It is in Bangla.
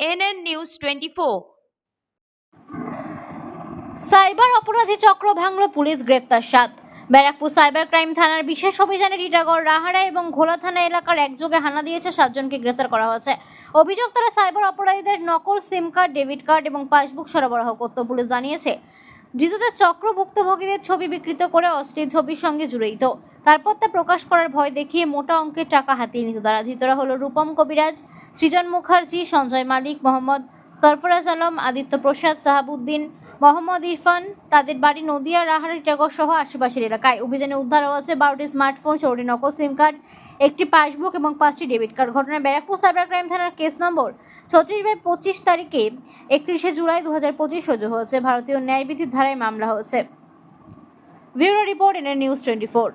টোয়েন্টি ফোর সাইবার অপরাধী চক্র ভাঙল পুলিশ গ্রেপ্তার সাত। ব্যারাকপুর সাইবার ক্রাইম থানার বিশেষ অভিযানে টিটাগড় রাহারা এবং ঘোলা থানা এলাকার একযোগে হানা দিয়েছে সাতজনকে গ্রেপ্তার করা হয়েছে। অভিযোগ তারা সাইবার অপরাধীদের নকল সিম কার্ড ডেবিট কার্ড এবং পাসবুক সরবরাহ করত পুলিশ জানিয়েছে। ধৃতদের চক্র ভুক্তভোগীদের ছবি বিকৃত করে অশ্লীল ছবির সঙ্গে জড়িত তারপর তা প্রকাশ করার ভয় দেখিয়ে মোটা অঙ্কের টাকা হাতিয়ে নিত তারা। ধৃতরা হলো রূপম কবিরাজ সৃজন মুখার্জি, সঞ্জয় মালিক, মোহাম্মদ সরফরাজ আলম, আদিত্য প্রসাদ, সাহাবুদ্দিন, মোহাম্মদ ইরফান, তাদের বাড়ি নদিয়া, রাহার টিটাগড় সহ আশেপাশের এলাকায়। অভিযানে উদ্ধার হয়েছে বারোটি স্মার্টফোন ষোলোটি নকল সিম কার্ড একটি পাসবুক এবং পাঁচটি ডেবিট কার্ড ঘটনায় ব্যারাকপুর সাইবার ক্রাইম থানার কেস নম্বর ছত্রিশ বাই পঁচিশ তারিখে একত্রিশে জুলাই দু হাজার পঁচিশ সহ্য হয়েছে। ভারতীয় ন্যায়বিধির ধারায় মামলা হয়েছে। Bureau report N news twenty four.